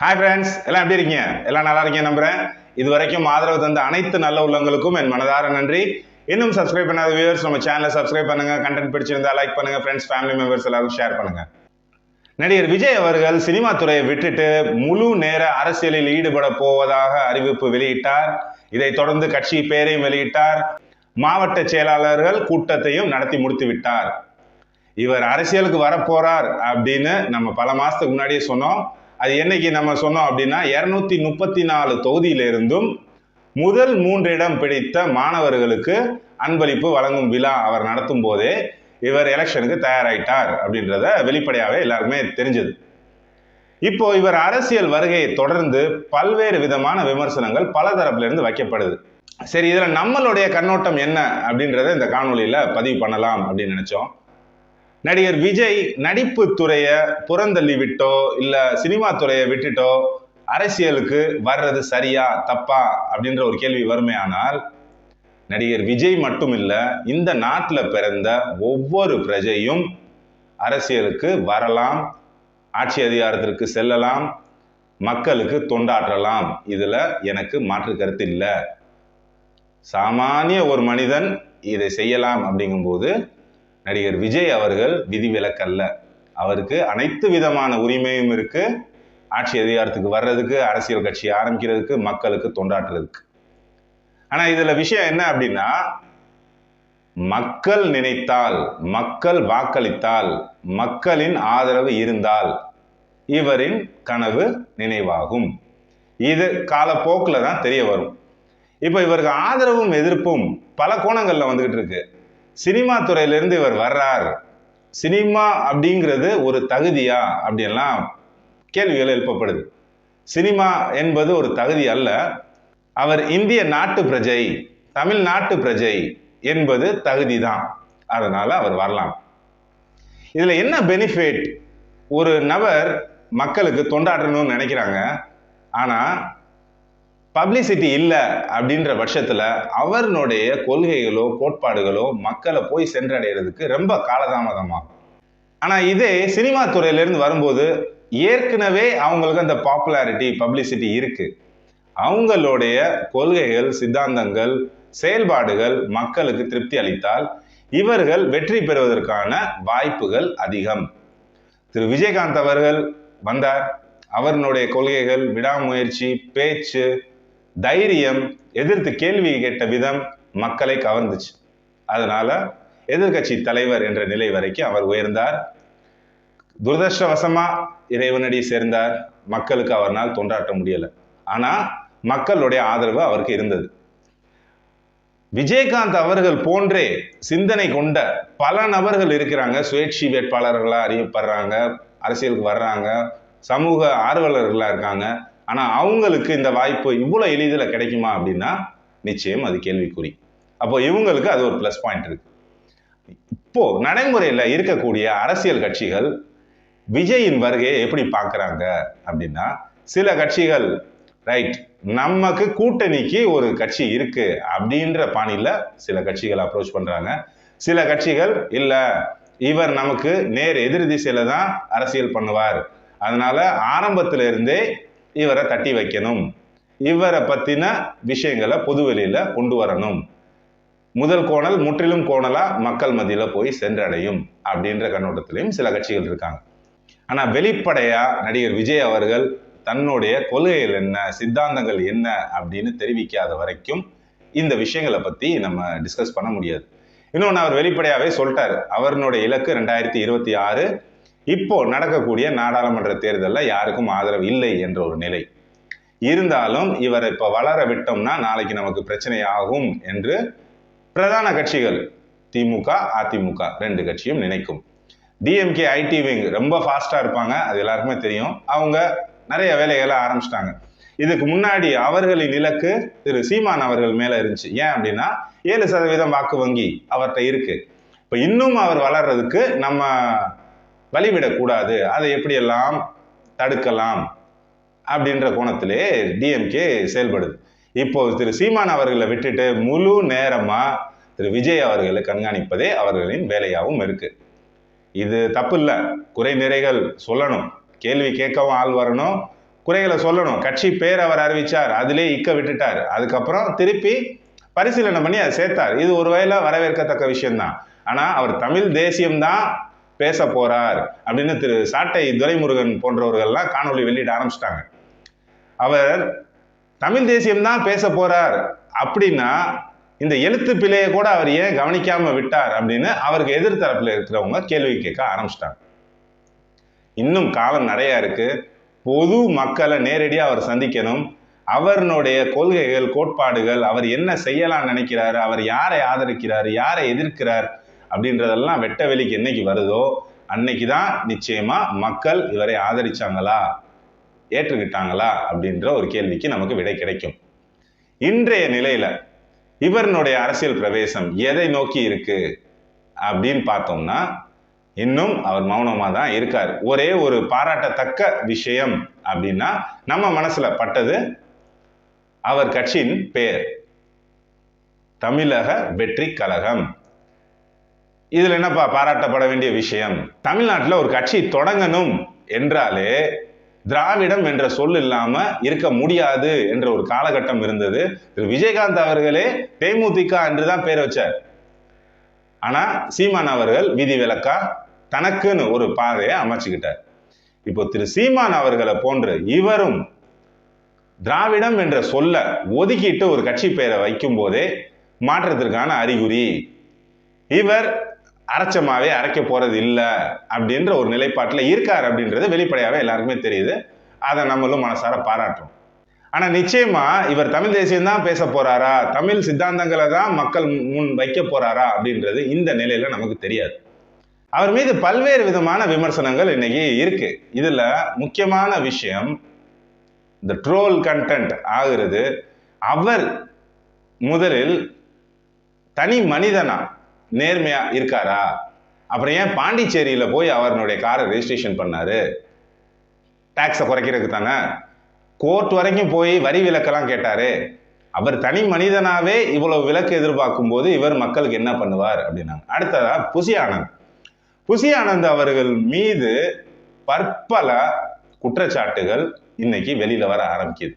Hi friends எல்லாம் எப்படி இருக்கீங்க? எல்லாம் நல்லா இருக்கீங்க நம்புறேன். இது வரைக்கும் ஆதரவு தந்த அனைத்து நல்ல உள்ளங்களுக்கும் என் மனதார நன்றி. இன்னும் சப்ஸ்கிரைப் பண்ணாத வியூவர்ஸ் நம்ம சேனலை சப்ஸ்கிரைப் பண்ணுங்க. கண்டென்ட் பிடிச்சிருந்தா லைக் பண்ணுங்க. ஃப்ரெண்ட்ஸ் ஃபேமிலி மெம்பர்ஸ் எல்லாரும் ஷேர் பண்ணுங்க. நடிகர் விஜய் அவர்கள் சினிமா துறையை விட்டுட்டு முழு நேர அரசியலில் ஈடுபட போவதாக அறிவிப்பு வெளியிட்டார். இதைத் தொடர்ந்து கட்சி பேரையும் வெளியிட்டார். மாவட்ட செயலாளர்கள் கூட்டத்தையும் நடத்தி முடித்து விட்டார். இவர் அரசியலுக்கு வரப்போறார் அப்படின்னு நம்ம பல மாசத்துக்கு முன்னாடியே சொன்னோம். அது என்னைக்கு நம்ம சொன்னோம் அப்படின்னா இரநூத்தி முப்பத்தி நாலு தொகுதியிலிருந்தும் முதல் மூன்று இடம் பிடித்த மாணவர்களுக்கு அன்பளிப்பு வழங்கும் விழா அவர் நடத்தும் போதே இவர் எலெக்ஷனுக்கு தயாராயிட்டார் அப்படின்றத வெளிப்படையாகவே எல்லாருக்குமே தெரிஞ்சது. இப்போ இவர் அரசியல் வருகையை தொடர்ந்து பல்வேறு விதமான விமர்சனங்கள் பல தரப்பிலிருந்து வைக்கப்படுது. சரி இதில் நம்மளுடைய கண்ணோட்டம் என்ன அப்படின்றத இந்த காணொலியில் பதிவு பண்ணலாம் அப்படின்னு நினச்சோம். நடிகர் விஜய் நடிப்பு துறைய புறந்தள்ளி விட்டோ இல்ல சினிமா துறையை விட்டுட்டோ அரசியலுக்கு வர்றது சரியா தப்பா அப்படின்ற ஒரு கேள்வி வருமே ஆனால் நடிகர் விஜய் மட்டும் இல்ல இந்த நாட்டில் பிறந்த ஒவ்வொரு பிரஜையும் அரசியலுக்கு வரலாம் ஆட்சி அதிகாரத்திற்கு செல்லலாம் மக்களுக்கு தொண்டாற்றலாம். இதுல எனக்கு மாற்று கருத்து இல்லை. சாமானிய ஒரு மனிதன் இதை செய்யலாம் அப்படிங்கும்போது நடிகர் விஜய் அவர்கள் விதிவிலக்கல்ல. அவருக்கு அனைத்து விதமான உரிமையும் இருக்கு. ஆட்சி அதிகாரத்துக்கு வர்றதுக்கு அரசியல் கட்சி ஆரம்பிக்கிறதுக்கு மக்களுக்கு தொண்டாற்றுறதுக்கு. ஆனா இதுல விஷயம் என்ன அப்படின்னா மக்கள் நினைத்தால் மக்கள் வாக்களித்தால் மக்களின் ஆதரவு இருந்தால் இவரின் கனவு நினைவாகும். இது காலப்போக்கில் தான் தெரிய வரும். இப்போ இவருக்கு ஆதரவும் எதிர்ப்பும் பல கோணங்களில் வந்துகிட்டு இருக்கு. சினிமா துறையிலேருந்து இவர் வர்றார். சினிமா அப்படிங்கிறது ஒரு தகுதியா? அப்படின்லாம் கேள்விகள் எழுப்பப்படுது. சினிமா என்பது ஒரு தகுதி அல்ல. அவர் இந்திய நாட்டு பிரஜை தமிழ்நாட்டு பிரஜை என்பது தகுதி தான் அதனால அவர் வரலாம். இதில் என்ன பெனிஃபிட் ஒரு நபர் மக்களுக்கு தொண்டாற்றணும்னு நினைக்கிறாங்க. ஆனால் பப்ளிசிட்டி இல்லை அப்படின்ற பட்சத்தில் அவர்களுடைய கொள்கைகளோ கோட்பாடுகளோ மக்களை போய் சென்றடைகிறதுக்கு ரொம்ப காலதாமதமாகும். ஆனால் இதே சினிமா துறையிலேருந்து வரும்போது ஏற்கனவே அவங்களுக்கு அந்த பாப்புலாரிட்டி பப்ளிசிட்டி இருக்குது அவங்களுடைய கொள்கைகள் சித்தாந்தங்கள் செயல்பாடுகள் மக்களுக்கு திருப்தி அளித்தால் இவர்கள் வெற்றி பெறுவதற்கான வாய்ப்புகள் அதிகம். திரு. விஜயகாந்த் அவர்கள் வந்தார். அவர்களுடைய கொள்கைகள் விடாமுயற்சி பேச்சு தைரியம் எதிர்த்து கேள்வி கேட்ட விதம் மக்களை கவர்ந்துச்சு. அதனால எதிர்கட்சி தலைவர் என்ற நிலை வரைக்கும் அவர் உயர்ந்தார். துரதிருஷ்டவசமா இறைவனடி சேர்ந்தார். மக்களுக்கு அவர்னால் தொண்டாற்ற முடியலை. ஆனா மக்களுடைய ஆதரவு அவருக்கு இருந்தது. விஜயகாந்த் அவர்கள் போன்றே சிந்தனை கொண்ட பல நபர்கள் இருக்கிறாங்க. சுயேட்சி வேட்பாளர்களாக அறியப்படுறாங்க அரசியலுக்கு வர்றாங்க சமூக ஆர்வலர்களாக இருக்காங்க. ஆனால் அவங்களுக்கு இந்த வாய்ப்பு இவ்வளோ எளிதில் கிடைக்குமா அப்படின்னா நிச்சயம் அது கேள்விக்குறி. அப்போ இவங்களுக்கு அது ஒரு ப்ளஸ் பாயிண்ட் இருக்கு. இப்போ நடைமுறையில் இருக்கக்கூடிய அரசியல் கட்சிகள் விஜயின் வருகையை எப்படி பார்க்குறாங்க அப்படின்னா சில கட்சிகள் ரைட் நமக்கு கூட்டணிக்கு ஒரு கட்சி இருக்கு அப்படின்ற பாணியில் சில கட்சிகள் அப்ரோச் பண்ணுறாங்க சில கட்சிகள் இல்லை இவர் நமக்கு நேர் எதிர் திசையில தான் அரசியல் பண்ணுவார். அதனால ஆரம்பத்திலிருந்தே இவரை தட்டி வைக்கணும். இவரை பற்றின விஷயங்களை பொதுவெளியில கொண்டு வரணும். முதல் கோணல் முற்றிலும் கோணலாக மக்கள் மத்தியில் போய் சென்றடையும் அப்படின்ற கண்ணோட்டத்திலையும் சில கட்சிகள் இருக்காங்க. ஆனால் வெளிப்படையாக நடிகர் விஜய் அவர்கள் தன்னுடைய கொள்கைகள் என்ன சித்தாந்தங்கள் என்ன அப்படின்னு தெரிவிக்காத வரைக்கும் இந்த விஷயங்களை பற்றி நம்ம டிஸ்கஸ் பண்ண முடியாது. இன்னொன்று அவர் வெளிப்படையாகவே சொல்லிட்டார். அவருடைய இலக்கு ரெண்டாயிரத்தி இருபத்தி ஆறு இப்போ நடக்கக்கூடிய நாடாளுமன்ற தேர்தலில் யாருக்கும் ஆதரவு இல்லை என்ற ஒரு நிலை. இருந்தாலும் இவரை இப்போ வளர விட்டோம்னா நாளைக்கு நமக்கு பிரச்சனை ஆகும் என்று பிரதான கட்சிகள் திமுக அதிமுக ரெண்டு கட்சியும் நினைக்கும். டிஎம்கே ஐடி விங் ரொம்ப ஃபாஸ்ட்டாக இருப்பாங்க அது எல்லாருக்குமே தெரியும். அவங்க நிறைய வேலைகளை ஆரம்பிச்சிட்டாங்க. இதுக்கு முன்னாடி அவர்களின் இலக்கு திரு சீமான் அவர்கள் மேலே இருந்துச்சு. ஏன் அப்படின்னா ஏழு சதவீதம் வாக்கு வங்கி அவர்கிட்ட இருக்கு. இப்போ இன்னும் அவர் வளர்றதுக்கு நம்ம வழிவிடக்கூடாது. அதை எப்படியெல்லாம் தடுக்கலாம் அப்படின்ற கோணத்திலே டிஎம்கே செயல்படுது. இப்போ திரு சீமான் அவர்களை விட்டுட்டு முழு நேரமாக திரு விஜய் அவர்களை கண்காணிப்பதே அவர்களின் வேலையாகவும் இருக்கு. இது தப்பு இல்லை குறை நிறைகள் சொல்லணும். கேள்வி கேட்கவும் ஆள் வரணும். குறைகளை சொல்லணும். கட்சி பேர் அவர் அறிவிச்சார். அதிலே இக்க விட்டுட்டார். அதுக்கப்புறம் திருப்பி பரிசீலனை பண்ணி அதை சேர்த்தார். இது ஒரு வகையில் வரவேற்கத்தக்க விஷயம்தான். ஆனால் அவர் தமிழ் தேசியம்தான். பேச போறார் அப்படின்னு திரு சாட்டை துரைமுருகன் போன்றவர்கள்லாம் காணொளி வெளியிட ஆரம்பிச்சிட்டாங்க. அவர் தமிழ் தேசியம்தான் பேச போறார் அப்படின்னா இந்த எழுத்து பிழையை கூட அவர் ஏன் கவனிக்காம விட்டார் அப்படின்னு அவருக்கு எதிர்த்தரப்புல இருக்கிறவங்க கேள்வி கேட்க ஆரம்பிச்சிட்டாங்க. இன்னும் காலம் நிறைய இருக்கு. பொது மக்களை நேரடியாக அவர் சந்திக்கணும். அவருடைய கொள்கைகள் கோட்பாடுகள் அவர் என்ன செய்யலாம் நினைக்கிறாரு அவர் யாரை ஆதரிக்கிறார் யாரை எதிர்க்கிறார் அப்படின்றதெல்லாம் வெட்ட வெளிக்கு என்னைக்கு வருதோ அன்னைக்கு தான் நிச்சயமா மக்கள் இவரை ஆதரிச்சாங்களா? ஏற்றுக்கிட்டாங்களா? அப்படின்ற ஒரு கேள்விக்கு நமக்கு விடை கிடைக்கும். இன்றைய நிலையில இவருடைய அரசியல் பிரவேசம் எதை நோக்கி இருக்கு? அப்படின்னு பார்த்தோம்னா இன்னும் அவர் மௌனமாக தான் இருக்கார். ஒரே ஒரு பாராட்டத்தக்க விஷயம் அப்படின்னா நம்ம மனசுல பட்டது அவர் கட்சியின் பெயர் தமிழக வெற்றி கழகம். இதில் என்னப்பா பாராட்டப்பட வேண்டிய விஷயம்? தமிழ்நாட்டில் ஒரு கட்சி தொடங்கணும் என்றாலே திராவிடம் என்ற சொல் இல்லாம இருக்க முடியாது என்ற ஒரு காலகட்டம் இருந்தது. திரு. விஜயகாந்த் அவர்களே தேமுதிக என்றுதான் பேர் வச்சார். ஆனா சீமான் அவர்கள் விதி விலக்கா தனக்குன்னு ஒரு பாதையை அமைச்சுக்கிட்டார். இப்போ திரு. சீமான் அவர்களை போன்று இவரும் திராவிடம் என்ற சொல்ல ஒதுக்கிட்டு ஒரு கட்சி பெயரை வைக்கும் போதே மாற்றத்திற்கான அறிகுறி. இவர் அரைச்சமாவே அரைக்க போறது இல்லை அப்படின்ற ஒரு நிலைப்பாட்டில் இருக்கார் அப்படின்றது வெளிப்படையாகவே எல்லாருக்குமே தெரியுது. அதை நம்மளும் மனசார பாராட்டுறோம். ஆனால் நிச்சயமா இவர் தமிழ் தேசியம் தான் பேச போறாரா? தமிழ் சித்தாந்தங்களை தான் மக்கள் முன் வைக்க போறாரா? அப்படின்றது இந்த நிலையில நமக்கு தெரியாது. அவர் மீது பல்வேறு விதமான விமர்சனங்கள் இன்னைக்கு இருக்கு. இதுல முக்கியமான விஷயம் இந்த ட்ரோல் கண்டென்ட் ஆகுறது. அவர் முதலில் தனி மனிதனா நேர்மையா இருக்காரா? அப்புறம் ஏன் பாண்டிச்சேரியில் போய் அவருடைய காரை ரெஜிஸ்ட்ரேஷன் பண்ணாரு? டேக்ஸை குறைக்கிறதுக்கு தானே? கோர்ட் வரைக்கும் போய் வரி விலக்கெல்லாம் கேட்டாரு. அவர் தனி மனிதனாவே இவ்வளவு விலக்கு எதிர்பார்க்கும் போது இவர் மக்களுக்கு என்ன பண்ணுவார் அப்படின்னாங்க. அடுத்ததா புசி ஆனந்த். புசி ஆனந்த் அவர்கள் மீது பற்பல குற்றச்சாட்டுகள் இன்னைக்கு வெளியில வர ஆரம்பிக்குது.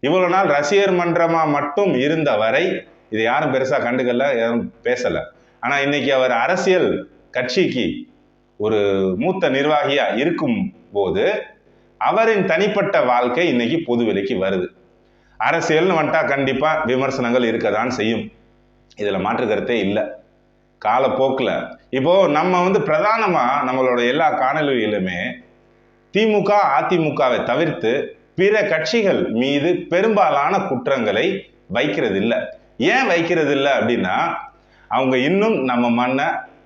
இவ்வளவு நாள் ரசிகர் மன்றமா மட்டும் இருந்த வரை இதை யாரும் பெருசா கண்டுக்கல யாரும் பேசலை. ஆனால் இன்னைக்கு அவர் அரசியல் கட்சிக்கு ஒரு மூத்த நிர்வாகியாக இருக்கும் போது அவரின் தனிப்பட்ட வாழ்க்கை இன்னைக்கு பொது வெளிக்கு வருது. அரசியல்னு வந்துட்டா கண்டிப்பாக விமர்சனங்கள் இருக்க தான் செய்யும். இதில் மாற்று கருத்தே இல்லை. காலப்போக்கில். இப்போது நம்ம வந்து பிரதானமாக நம்மளோட எல்லா காணொலிகளிலுமே திமுக அதிமுகவை தவிர்த்து பிற கட்சிகள் மீது பெரும்பாலான குற்றங்களை வைக்கிறது இல்லை ஏன் வைக்கிறது இல்லை அப்படின்னா அவங்க இன்னும் நம்ம மண்ணை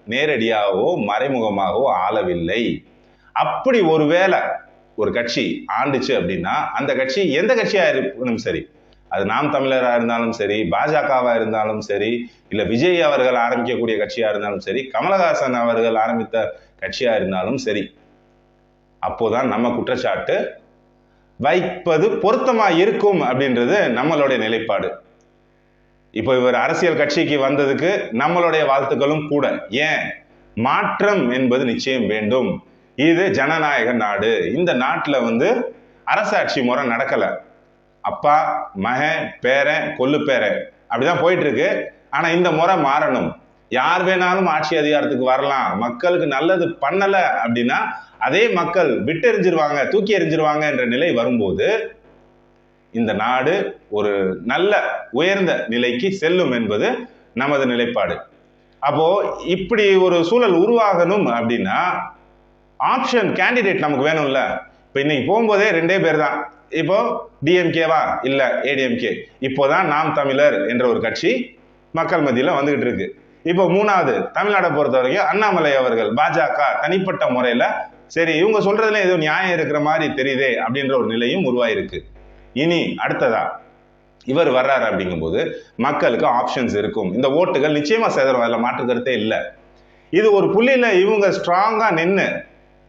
நேரடியாகவோ மறைமுகமாகவோ ஆளவில்லை. அப்படி ஒருவேளை ஒரு கட்சி ஆண்டுச்சு அப்படின்னா அந்த கட்சி எந்த கட்சியாக இருக்கணும் சரி அது நாம் தமிழராக இருந்தாலும் சரி பாஜகவாக இருந்தாலும் சரி இல்லை விஜய் அவர்கள் ஆரம்பிக்கக்கூடிய கட்சியாக இருந்தாலும் சரி கமலஹாசன் அவர்கள் ஆரம்பித்த கட்சியாக இருந்தாலும் சரி அப்போதான் நம்ம குற்றச்சாட்டு வைப்பது பொருத்தமாக இருக்கும் அப்படின்றது நம்மளுடைய நிலைப்பாடு. இப்போ இவர் அரசியல் கட்சிக்கு வந்ததுக்கு நம்மளுடைய வாழ்த்துக்களும் கூட. ஏன்? மாற்றம் என்பது நிச்சயம் வேண்டும். இது ஜனநாயக நாடு. இந்த நாட்டில் வந்து அரசாட்சி முறை நடக்கலை. அப்பா மகன் பேரன் கொல்லு பேரன். அப்படிதான் போயிட்டு இருக்கு ஆனால் இந்த முறை மாறணும். யார் வேணாலும் ஆட்சி அதிகாரத்துக்கு வரலாம். மக்களுக்கு நல்லது பண்ணலை அப்படின்னா அதே மக்கள் விட்டு எறிஞ்சிருவாங்க தூக்கி எறிஞ்சிருவாங்க என்ற நிலை வரும்போது இந்த நாடு ஒரு நல்ல உயர்ந்த நிலைக்கு செல்லும் என்பது நமது நிலைப்பாடு. அப்போ இப்படி ஒரு சூழல் உருவாகணும் அப்படின்னா ஆப்ஷன் கேண்டிடேட் நமக்கு வேணும்ல. இப்போ இன்னைக்கு போகும்போதே ரெண்டே பேர் தான். இப்போ டிஎம்கேவா இல்லை ஏடிஎம்கே இப்போதான் நாம் தமிழர் என்ற ஒரு கட்சி மக்கள் மத்தியில் வந்துகிட்டு இருக்கு. இப்போ மூணாவது தமிழ்நாடை பொறுத்த வரைக்கும் அண்ணாமலை அவர்கள் பாஜக தனிப்பட்ட முறையில் சரி இவங்க சொல்றதுல ஏதோ நியாயம் இருக்கிற மாதிரி தெரியுதே அப்படின்ற ஒரு நிலையும் உருவாயிருக்கு. இனி அடுத்ததா? இவர் வர்றாரு அப்படிங்கும்போது மக்களுக்கு ஆப்ஷன்ஸ் இருக்கும். இந்த ஓட்டுகள் நிச்சயமா சேதரும் அதில் மாற்றுக்கிறதே இல்லை. இது ஒரு புள்ளியில இவங்க ஸ்ட்ராங்கா நின்று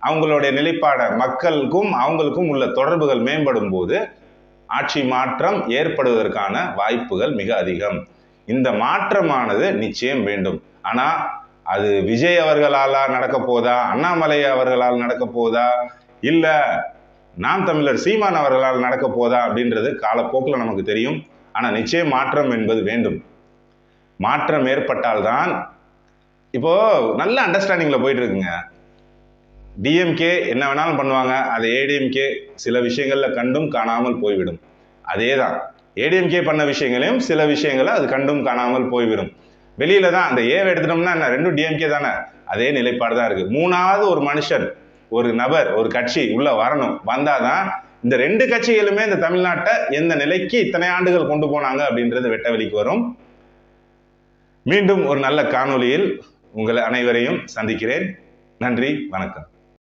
அவங்களுடைய நிலைப்பாடை மக்களுக்கும் அவங்களுக்கும் உள்ள தொடர்புகள் மேம்படும் போது ஆட்சி மாற்றம் ஏற்படுவதற்கான வாய்ப்புகள் மிக அதிகம். இந்த மாற்றமானது நிச்சயம் வேண்டும். ஆனா அது விஜய் அவர்களால நடக்க போதா? அண்ணாமலை அவர்களால் நடக்க போதா? இல்ல நாம் தமிழர் சீமான் அவர்களால் நடக்க போதா அப்படின்றது காலப்போக்கில் நமக்கு தெரியும். ஆனால் நிச்சயம் மாற்றம் என்பது வேண்டும். மாற்றம் ஏற்பட்டால்தான் இப்போ நல்ல அண்டர்ஸ்டாண்டிங்கில் போயிட்டு இருக்குங்க டிஎம்கே என்ன வேணாலும் பண்ணுவாங்க. அது ஏடிஎம்கே சில விஷயங்களில் கண்டும் காணாமல் போய்விடும். அதே தான் ஏடிஎம்கே பண்ண விஷயங்களையும் சில விஷயங்களை அது கண்டும் காணாமல் போய்விடும். வெளியில தான் அந்த ஏவை எடுத்துட்டோம்னா என்ன? ரெண்டும் டிஎம்கே தானே? அதே நிலைப்பாடு தான் இருக்குது மூணாவது ஒரு மனுஷன் ஒரு நபர் ஒரு கட்சி உள்ள வரணும். வந்தாதான் இந்த ரெண்டு கட்சிகளுமே இந்த தமிழ்நாட்டை எந்த நிலைக்கு இத்தனை ஆண்டுகள் கொண்டு போனாங்க அப்படின்றது வெட்டவெளிக்கு வரும். மீண்டும் ஒரு நல்ல காணொளியில் உங்கள் அனைவரையும் சந்திக்கிறேன். நன்றி வணக்கம்.